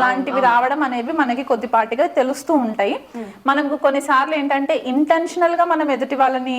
ఇలాంటివి రావడం అనేవి మనకి కొద్దిపాటిగా తెలుస్తూ ఉంటాయి. మనకు కొన్నిసార్లు ఏంటంటే ఇంటెన్షనల్గా మనం ఎదుటి వాళ్ళని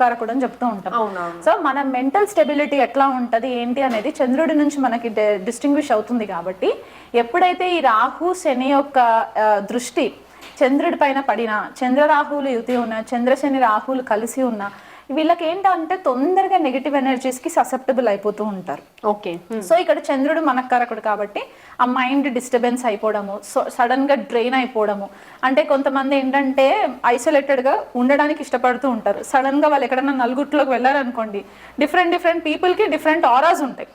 మనకారకుడు అని చెప్తూ ఉంటాం. సో మన మెంటల్ స్టెబిలిటీ ఎట్లా ఉంటది ఏంటి అనేది చంద్రుడి నుంచి మనకి డిస్టింగ్విష్ అవుతుంది కాబట్టి ఎప్పుడైతే ఈ రాహు శని యొక్క దృష్టి చంద్రుడి పైన పడిన చంద్రరాహువులు యుతి ఉన్న చంద్రశని రాహువులు కలిసి ఉన్న వీళ్ళకి ఏంటంటే తొందరగా నెగిటివ్ ఎనర్జీస్కి ససెప్టబుల్ అయిపోతూ ఉంటారు. ఓకే సో ఇక్కడ చంద్రుడు మనకారకుడు కాబట్టి ఆ మైండ్ డిస్టర్బెన్స్ అయిపోవడము సో సడన్గా డ్రైన్ అయిపోవడము. అంటే కొంతమంది ఏంటంటే ఐసోలేటెడ్గా ఉండడానికి ఇష్టపడుతూ ఉంటారు. సడన్గా వాళ్ళు ఎక్కడైనా నలుగుట్లోకి వెళ్ళారనుకోండి డిఫరెంట్ డిఫరెంట్ పీపుల్కి డిఫరెంట్ ఆరాస్ ఉంటాయి.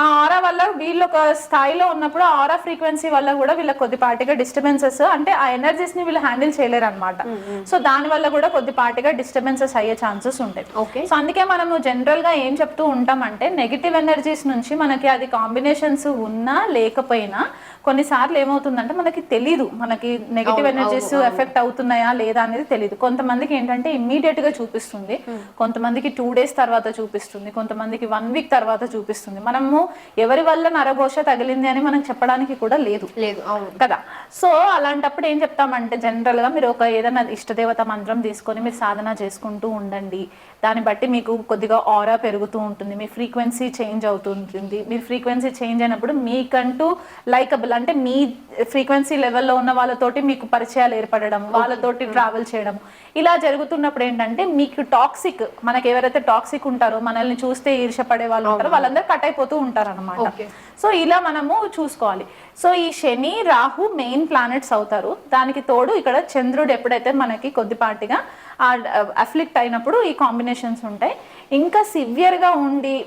ఆ ఆరా వల్ల వీళ్ళు ఒక స్థాయిలో ఉన్నప్పుడు ఆరా ఫ్రీక్వెన్సీ వల్ల కూడా వీళ్ళకి కొద్దిపాటిగా డిస్టర్బెన్సెస్ అంటే ఆ ఎనర్జీస్ని వీళ్ళు హ్యాండిల్ చేయలేరు అనమాట సో దాని వల్ల కూడా కొద్దిపాటిగా డిస్టర్బెన్సెస్ అయ్యే ఛాన్సెస్ ఉంటాయి. ఓకే. సో అందుకే మనము జనరల్గా ఏం చెప్తూ ఉంటామంటే నెగిటివ్ ఎనర్జీస్ నుంచి మనకి అది కాంబినేషన్స్ ఉన్నా లేకపోయినా కొన్నిసార్లు ఏమవుతుందంటే మనకి తెలీదు. మనకి నెగిటివ్ ఎనర్జీస్ ఎఫెక్ట్ అవుతున్నాయా లేదా అనేది తెలియదు కొంతమందికి ఏంటంటే ఇమ్మీడియట్గా చూపిస్తుంది. కొంతమందికి టూ డేస్ తర్వాత చూపిస్తుంది. కొంతమందికి వన్ వీక్ తర్వాత చూపిస్తుంది. మనము ఎవరి వల్ల నరఘోష తగిలింది అని మనం చెప్పడానికి కూడా లేదు. లేదు కదా? సో అలాంటప్పుడు ఏం చెప్తామంటే జనరల్గా మీరు ఒక ఏదైనా ఇష్టదేవత మంత్రం తీసుకొని మీరు సాధన చేసుకుంటూ ఉండండి. దాన్ని బట్టి మీకు కొద్దిగా ఆరా పెరుగుతూ ఉంటుంది మీ ఫ్రీక్వెన్సీ చేంజ్ అవుతుంటుంది మీ ఫ్రీక్వెన్సీ చేంజ్ అయినప్పుడు మీకంటూ లైకబుల్ అంటే మీ ఫ్రీక్వెన్సీ లెవెల్లో ఉన్న వాళ్ళతోటి మీకు పరిచయాలు ఏర్పడడం వాళ్ళతోటి ట్రావెల్ చేయడం. ఇలా జరుగుతున్నప్పుడు ఏంటంటే మీకు టాక్సిక్ మనకి ఎవరైతే టాక్సిక్ ఉంటారో మనల్ని చూస్తే ఈర్షపడే వాళ్ళు ఉంటారో వాళ్ళందరూ కట్ అయిపోతూ ఉంటారు అనమాట. సో ఇలా మనము చూసుకోవాలి. సో ఈ శని రాహు మెయిన్ ప్లానెట్స్ అవుతారు. దానికి తోడు ఇక్కడ చంద్రుడు ఎప్పుడైతే మనకి కొద్దిపాటిగా అఫ్లిక్ట్ అయినప్పుడు ఈ కాంబినేషన్స్ ఉంటాయి. ఇంకా సివియర్గా ఉండి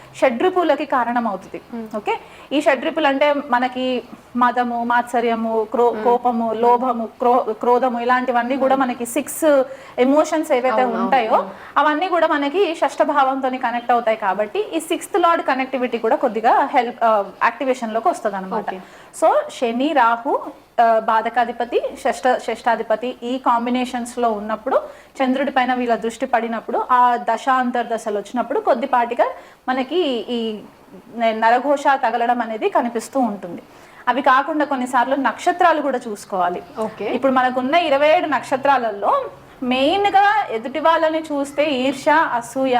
షడ్రిపులకి కారణం అవుతుంది ఓకే? ఈ షడ్రిపులు అంటే మనకి మదము మాత్సర్యము క్రో కోపము లోభము క్రో క్రోధము ఇలాంటివన్నీ కూడా మనకి సిక్స్ ఎమోషన్స్ ఏవైతే ఉంటాయో అవన్నీ కూడా మనకి షష్ఠ భావంతో కనెక్ట్ అవుతాయి కాబట్టి ఈ సిక్స్త్ లార్డ్ కనెక్టివిటీ కూడా కొద్దిగా హెల్ప్ యాక్టివేషన్లోకి వస్తుంది అనమాట సో శని రాహు బాధకాధిపతి షష్ట షష్టాధిపతి ఈ కాంబినేషన్స్లో ఉన్నప్పుడు చంద్రుడి పైన వీళ్ళ దృష్టి పడినప్పుడు ఆ దశ అంతర్దశలు వచ్చినప్పుడు కొద్దిపాటిగా మనకి ఈ నరఘోష తగలడం అనేది కనిపిస్తూ ఉంటుంది. అవి కాకుండా కొన్నిసార్లు నక్షత్రాలు కూడా చూసుకోవాలి. ఓకే. ఇప్పుడు మనకున్న ఇరవై ఏడు నక్షత్రాలలో మెయిన్గా ఎదుటి వాళ్ళని చూస్తే ఈర్ష అసూయ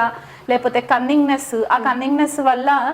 లేకపోతే కన్నింగ్నెస్ ఆ కన్నింగ్నెస్ వల్ల ఆ,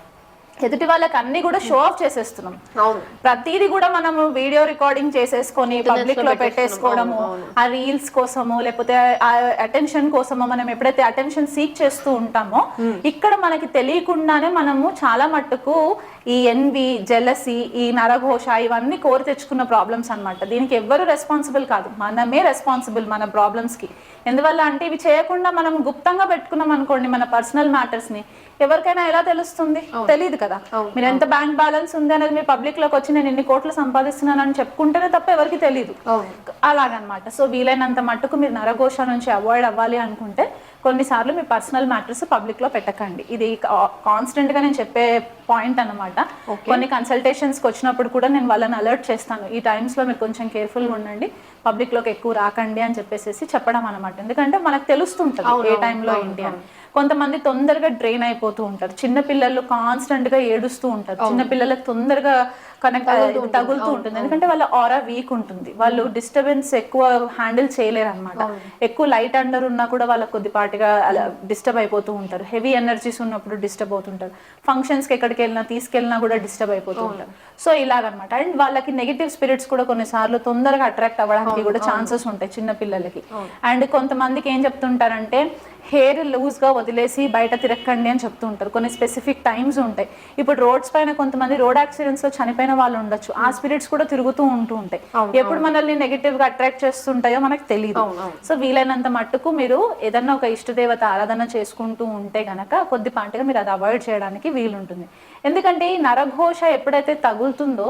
ఎదుటి వాళ్ళకి అన్ని కూడా షో ఆఫ్ చేసేస్తున్నాం. ప్రతిదీ కూడా మనము వీడియో రికార్డింగ్ చేసేసుకొని పబ్లిక్లో పెట్టేసుకోవడము ఆ రీల్స్ కోసము లేకపోతే ఆ అటెన్షన్ కోసము మనం ఎప్పుడైతే అటెన్షన్ సీక్ చేస్తూ ఉంటామో ఇక్కడ మనకి తెలియకుండానే మనము చాలా మట్టుకు ఈ ఎన్వి జెలసి ఈ నరఘోష ఇవన్నీ కోరి తెచ్చుకున్న ప్రాబ్లమ్స్ అన్నమాట. దీనికి ఎవ్వరు రెస్పాన్సిబుల్ కాదు. మనమే రెస్పాన్సిబుల్ మన ప్రాబ్లమ్స్కి. ఎందువల్ల అంటే ఇవి చేయకుండా మనం గుప్తంగా పెట్టుకున్నాం అనుకోండి మన పర్సనల్ మ్యాటర్స్ని ఎవరికైనా ఎలా తెలుస్తుంది? తెలియదు కదా. మీరు ఎంత బ్యాంక్ బ్యాలెన్స్ ఉంది అనేది మీ పబ్లిక్లోకి వచ్చి నేను ఇన్ని కోట్లు సంపాదిస్తున్నాను అని చెప్పుకుంటేనే తప్ప ఎవరికి తెలియదు అలాగనమాట. సో వీలైనంత మట్టుకు మీరు నరఘోష నుంచి అవాయిడ్ అవ్వాలి అనుకుంటే కొన్నిసార్లు మీ పర్సనల్ మ్యాటర్స్ పబ్లిక్లో పెట్టకండి. ఇది కాన్స్టెంట్గా నేను చెప్పే పాయింట్ అన్నమాట. కొన్ని కన్సల్టేషన్స్ వచ్చినప్పుడు కూడా నేను వాళ్ళని అలర్ట్ చేస్తాను. ఈ టైమ్స్లో మీరు కొంచెం కేర్ఫుల్గా ఉండండి. పబ్లిక్లోకి ఎక్కువ రాకండి అని చెప్పేసి చెప్పడం అనమాట ఎందుకంటే మనకు తెలుస్తుంటది ఏ టైంలో ఏంటి అని. కొంతమంది తొందరగా డ్రైన్ అయిపోతూ ఉంటారు. చిన్న పిల్లలు కాన్స్టెంట్గా ఏడుస్తూ ఉంటారు. చిన్న పిల్లలకు తొందరగా కనెక్ట్ తగులుతూ ఉంటుంది. ఎందుకంటే వాళ్ళ ఆరా వీక్ ఉంటుంది. వాళ్ళు డిస్టర్బెన్స్ ఎక్కువ హ్యాండిల్ చేయలేరు అనమాట ఎక్కువ లైట్ అండర్ ఉన్నా కూడా వాళ్ళకి కొద్దిపాటిగా అలా డిస్టర్బ్ అయిపోతూ ఉంటారు. హెవీ ఎనర్జీస్ ఉన్నప్పుడు డిస్టర్బ్ అవుతుంటారు. ఫంక్షన్స్కి ఎక్కడికి వెళ్ళినా తీసుకెళ్ళినా కూడా డిస్టర్బ్ అయిపోతూ ఉంటారు. సో ఇలాగనమాట అండ్ వాళ్ళకి నెగిటివ్ స్పిరిట్స్ కూడా కొన్నిసార్లు తొందరగా అట్రాక్ట్ అవ్వడానికి కూడా ఛాన్సెస్ ఉంటాయి చిన్న పిల్లలకి. అండ్ కొంతమందికి ఏం చెప్తుంటారంటే హెయిర్ లూజ్గా వదిలేసి బయట తిరక్కండి అని చెప్తూ ఉంటారు. కొన్ని స్పెసిఫిక్ టైమ్స్ ఉంటాయి. ఇప్పుడు రోడ్స్ పైన కొంతమంది రోడ్ యాక్సిడెంట్స్లో చనిపోయిన వాళ్ళు ఉండొచ్చు. ఆ స్పిరిట్స్ కూడా తిరుగుతూ ఉంటూ ఉంటాయి. ఎప్పుడు మనల్ని నెగిటివ్గా అట్రాక్ట్ చేస్తుంటాయో మనకు తెలియదు సో వీలైనంత మట్టుకు మీరు ఏదన్నా ఒక ఇష్టదేవత ఆరాధన చేసుకుంటూ ఉంటే గనక కొద్దిపాటిగా మీరు అది అవాయిడ్ చేయడానికి వీలుంటుంది. ఎందుకంటే ఈ నరఘోష ఎప్పుడైతే తగులుతుందో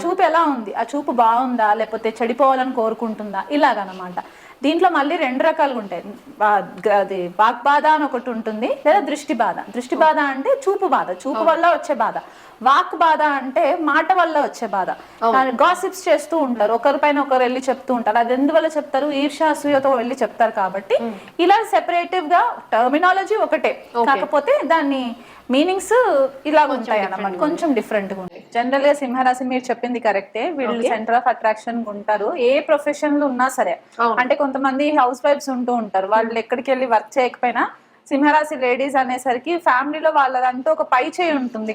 చూపు ఎలా ఉంది? ఆ చూపు బాగుందా? లేకపోతే చెడిపోవాలని కోరుకుంటుందా? ఇలాగనమాట. దీంట్లో మళ్ళీ రెండు రకాలుగా ఉంటాయి. అది వాక్ బాధ అని ఒకటి ఉంటుంది లేదా దృష్టి బాధ. దృష్టి బాధ అంటే చూపు బాధ. చూపు వల్ల వచ్చే బాధ. వాక్ బాధ అంటే మాట వల్ల వచ్చే బాధ. గాసిప్స్ చేస్తూ ఉంటారు. ఒకరిపైన ఒకరు వెళ్ళి చెప్తూ ఉంటారు. అది ఎందువల్ల చెప్తారు? ఈర్ష్య అసూయతో వెళ్ళి చెప్తారు కాబట్టి. ఇలా సెపరేటివ్గా టర్మినాలజీ ఒకటే. కాకపోతే దాన్ని మీనింగ్స్ ఇలా ఉంటాయి అన్నమాట కొంచెం డిఫరెంట్గా ఉంటాయి. జనరల్గా సింహరాశి మీరు చెప్పింది కరెక్టే వీళ్ళు సెంటర్ ఆఫ్ అట్రాక్షన్ ఉంటారు. ఏ ప్రొఫెషన్లో ఉన్నా సరే. అంటే కొంతమంది హౌస్ వైఫ్స్ ఉంటూ ఉంటారు. వాళ్ళు ఎక్కడికి వెళ్ళి వర్క్ చేయకపోయినా సింహరాశి లేడీస్ అనేసరికి ఫ్యామిలీలో వాళ్ళదంటూ ఒక పై చేయి ఉంటుంది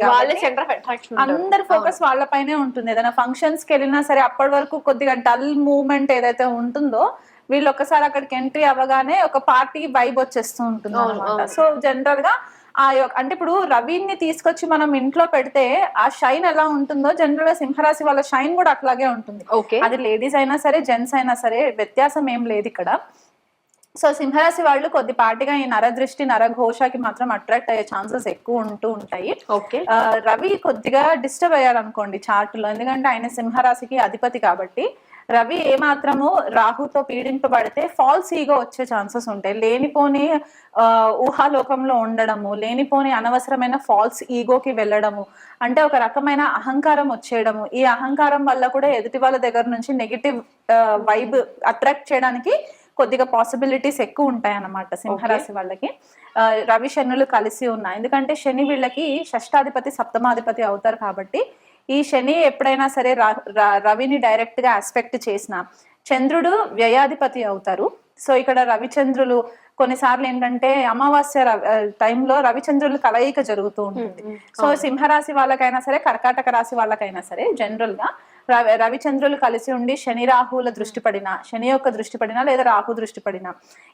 అందరి ఫోకస్ వాళ్ళపైనే ఉంటుంది. ఏదైనా ఫంక్షన్స్కి వెళ్ళినా సరే అప్పటి వరకు కొద్దిగా డల్ మూవ్మెంట్ ఏదైతే ఉంటుందో వీళ్ళు ఒకసారి అక్కడికి ఎంట్రీ అవ్వగానే ఒక పార్టీ వైబ్ వచ్చేస్తూ ఉంటుంది అనమాట సో జనరల్గా ఆ యొక్క అంటే ఇప్పుడు రవిని తీసుకొచ్చి మనం ఇంట్లో పెడితే ఆ షైన్ ఎలా ఉంటుందో జనరల్గా సింహరాశి వాళ్ళ షైన్ కూడా అట్లాగే ఉంటుంది. ఓకే. అది లేడీస్ అయినా సరే జెంట్స్ అయినా సరే వ్యత్యాసం ఏం లేదు ఇక్కడ. సో సింహరాశి వాళ్ళు కొద్దిపాటిగా ఈ నరదృష్టి నరఘోషకి మాత్రం అట్రాక్ట్ అయ్యే ఛాన్సెస్ ఎక్కువ ఉంటూ ఉంటాయి. ఓకే. రవి కొద్దిగా డిస్టర్బ్ అయ్యారు అనుకోండి చార్ట్లో. ఎందుకంటే ఆయన సింహరాశికి అధిపతి కాబట్టి రవి ఏమాత్రము రాహుతో పీడింపబడితే ఫాల్స్ ఈగో వచ్చే ఛాన్సెస్ ఉంటాయి. లేనిపోని ఆ, ఊహాలోకంలో ఉండడము లేనిపోని అనవసరమైన ఫాల్స్ ఈగోకి వెళ్ళడము అంటే ఒక రకమైన అహంకారం వచ్చేయడము ఈ అహంకారం వల్ల కూడా ఎదుటి వాళ్ళ దగ్గర నుంచి నెగిటివ్ వైబ్ అట్రాక్ట్ చేయడానికి కొద్దిగా పాసిబిలిటీస్ ఎక్కువ ఉంటాయి అన్నమాట సింహరాశి వాళ్ళకి. రవి శనులు కలిసి ఉన్నాయి. ఎందుకంటే శని వీళ్ళకి షష్టాధిపతి సప్తమాధిపతి అవుతారు కాబట్టి ఈ శని ఎప్పుడైనా సరే రవిని డైరెక్ట్గా ఆస్పెక్ట్ చేసిన చంద్రుడు వ్యయాధిపతి అవుతారు. సో ఇక్కడ రవిచంద్రులు కొన్నిసార్లు ఏంటంటే అమావాస్య టైంలో రవిచంద్రులు కలయిక జరుగుతూ ఉంటుంది. సో సింహరాశి వాళ్ళకైనా సరే కర్కాటక రాశి వాళ్ళకైనా సరే జనరల్గా రవిచంద్రులు కలిసి ఉండి శని రాహుల దృష్టి పడినా శని యొక్క దృష్టి పడినా లేదా రాహు దృష్టి పడినా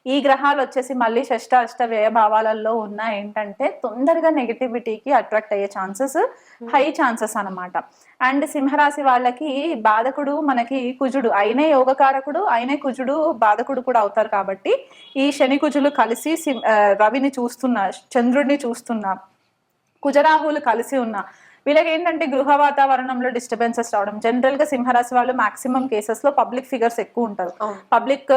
ఈ గ్రహాలు వచ్చేసి మళ్ళీ షష్ట అష్ట వ్యయ భావాలలో ఉన్న ఏంటంటే తొందరగా నెగిటివిటీకి అట్రాక్ట్ అయ్యే ఛాన్సెస్ హై ఛాన్సెస్ అన్నమాట. అండ్ సింహరాశి వాళ్ళకి బాధకుడు మనకి కుజుడు అయినే యోగకారకుడు అయినే కుజుడు బాధకుడు కూడా అవుతారు కాబట్టి ఈ శని కుజులు కలిసి రవిని చూస్తున్నా చంద్రుడిని చూస్తున్నా కుజరాహులు కలిసి ఉన్న వీళ్ళకి ఏంటంటే గృహ వాతావరణంలో డిస్టర్బెన్సెస్ రావడం. జనరల్గా సింహరాశి వాళ్ళు మాక్సిమం కేసెస్లో పబ్లిక్ ఫిగర్స్ ఎక్కువ ఉంటారు. పబ్లిక్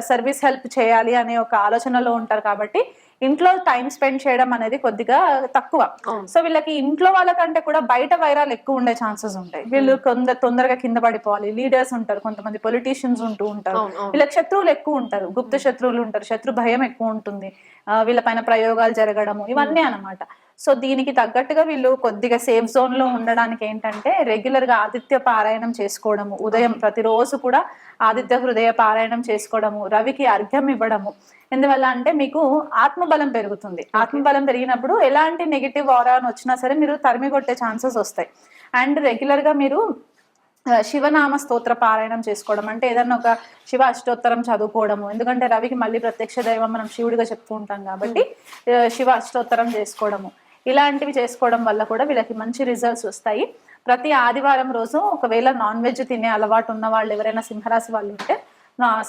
సర్వీస్ హెల్ప్ చేయాలి అనే ఒక ఆలోచనలో ఉంటారు కాబట్టి ఇంట్లో టైం స్పెండ్ చేయడం అనేది కొద్దిగా తక్కువ. సో వీళ్ళకి ఇంట్లో వాళ్ళకంటే కూడా బయట వైరాలు ఎక్కువ ఉండే ఛాన్సెస్ ఉంటాయి. వీళ్ళు కొంద తొందరగా కింద పడిపోవాలి. లీడర్స్ ఉంటారు కొంతమంది పొలిటీషియన్స్ ఉంటూ ఉంటారు. వీళ్ళకి శత్రువులు ఎక్కువ ఉంటారు. గుప్త శత్రువులు ఉంటారు. శత్రు భయం ఎక్కువ ఉంటుంది. ఆ, వీళ్ళపైన ప్రయోగాలు జరగడము ఇవన్నీ అన్నమాట. సో దీనికి తగ్గట్టుగా వీళ్ళు కొద్దిగా సేఫ్ జోన్లో ఉండడానికి ఏంటంటే రెగ్యులర్గా ఆదిత్య పారాయణం చేసుకోవడము ఉదయం ప్రతిరోజు కూడా ఆదిత్య హృదయ పారాయణం చేసుకోవడము రవికి అర్ఘ్యం ఇవ్వడము. ఎందువల్ల అంటే మీకు ఆత్మబలం పెరుగుతుంది. ఆత్మబలం పెరిగినప్పుడు ఎలాంటి నెగిటివ్ ఆరా అని వచ్చినా సరే మీరు తరిమి కొట్టే ఛాన్సెస్ వస్తాయి. అండ్ రెగ్యులర్గా మీరు శివనామ స్తోత్ర పారాయణం చేసుకోవడం అంటే ఏదన్నా ఒక శివ అష్టోత్తరం చదువుకోవడము. ఎందుకంటే రవికి మళ్ళీ ప్రత్యక్ష దైవం మనం శివుడిగా చెప్తూ ఉంటాం కాబట్టి ఆ, శివ అష్టోత్తరం చేసుకోవడము. ఇలాంటివి చేసుకోవడం వల్ల కూడా వీళ్ళకి మంచి రిజల్ట్స్ వస్తాయి. ప్రతి ఆదివారం రోజు ఒకవేళ నాన్ వెజ్ తినే అలవాటు ఉన్న వాళ్ళు ఎవరైనా సింహరాశి వాళ్ళు ఉంటే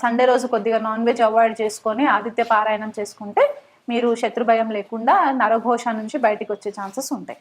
సండే రోజు కొద్దిగా నాన్ వెజ్ అవాయిడ్ చేసుకొని ఆదిత్య పారాయణం చేసుకుంటే మీరు శత్రుభయం లేకుండా నరఘోష నుంచి బయటకు వచ్చే ఛాన్సెస్ ఉంటాయి.